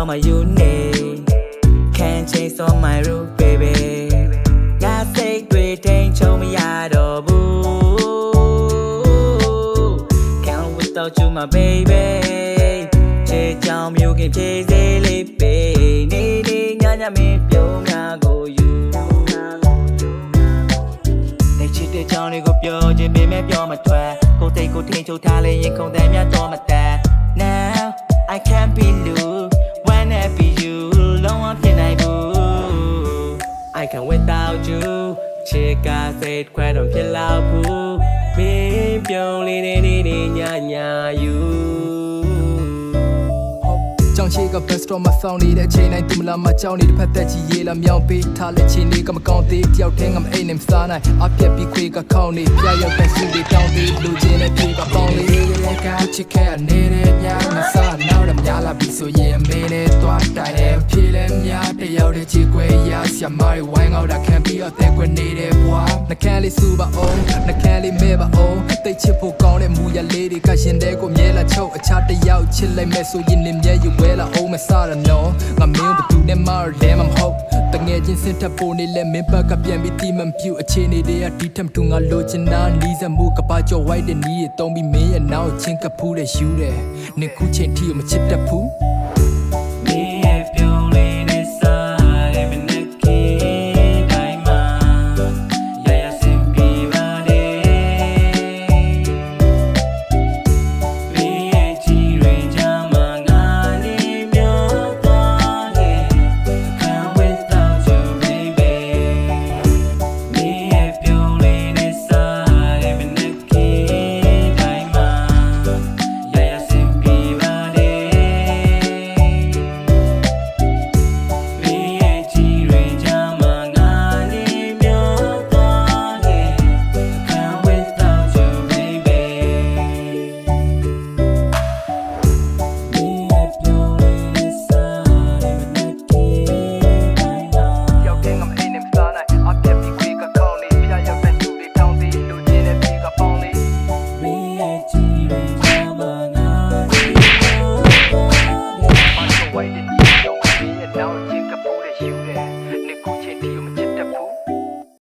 all my unit Can't change on my roof baby ငါစိတ်တွေထိန်ချုံမရတော့ဘူး Can't without you my baby ချေချောင်းမျိုးခင်ဖြည့်စေးလေးပေးနေနေညညမင်းပြုံးများကိုယူနေချစ်တဲ့ချောင်းလေးကိုပြောခြင်းပေမဲ့ပြောမထွက်ကိုယ်စိတ်ကိုထိန်ချုပ်ထားလဲရင်ခုန်တယ်များတော့မတန် Now I can't be you ချစ်ကစိတ်ခွဲတော့ဖြစ်လောက်ဘူးမင်းပြုံးလေးနေနေနေညညယူကြောင်ချေက best of မဆောင်နေတဲ့အချိန်တိုင်းသူမလာမကြောက်နေတစ်ဖက်သက်ကြီးရေးလာမြောင်းပေးထားလက်ချင်းလေးကမကောင်းသေးတယောက်တည်းငါမအိမ်နဲ့မစားနိုင်အပြက်ပြီးခွေးကခေါင်းနေပြရောက်တဲ့စုတွေတောင်းသေးလူချင်းနဲ့ပြေကပေါင်းလေးလေးကချစ်ခဲ့နေတဲ့ညမစား ဆရာမတွေဝိုင်းအောင်တာခံပြီးတော့တဲ့ခွေနေတဲ့ဘွာနှကန်းလေးစူပါအောင်နှကန်းလေးမဲပါအောင်တိတ်ချစ်ဖို့ကောင်းတဲ့မူရလေးတွေကရှင်တဲ့ကိုမြဲလာချုပ်အခြားတယောက်ချစ်လိုက်မဲ့ဆိုရင်လင်မြဲယူဝဲလာအောင်မစားရနော်ငါမင်းဘသူနဲ့မရဲမမဟုတ်တငယ်ချင်းစင်ထပ်ဖို့နေလဲမင်းဘက်ကပြန်ပြီးတီမန်ပြူအခြေအနေတွေကဒီထက်မတူငါလိုချင်တာနီးစပ်မှုကပါကြော်ဝိုက်တဲ့နီးရတုံးပြီးမင်းရဲ့နောက်ချင်းကဖူးတဲ့ယူတယ်နင်ခုချိန်ထိမချစ်တတ်ဘူး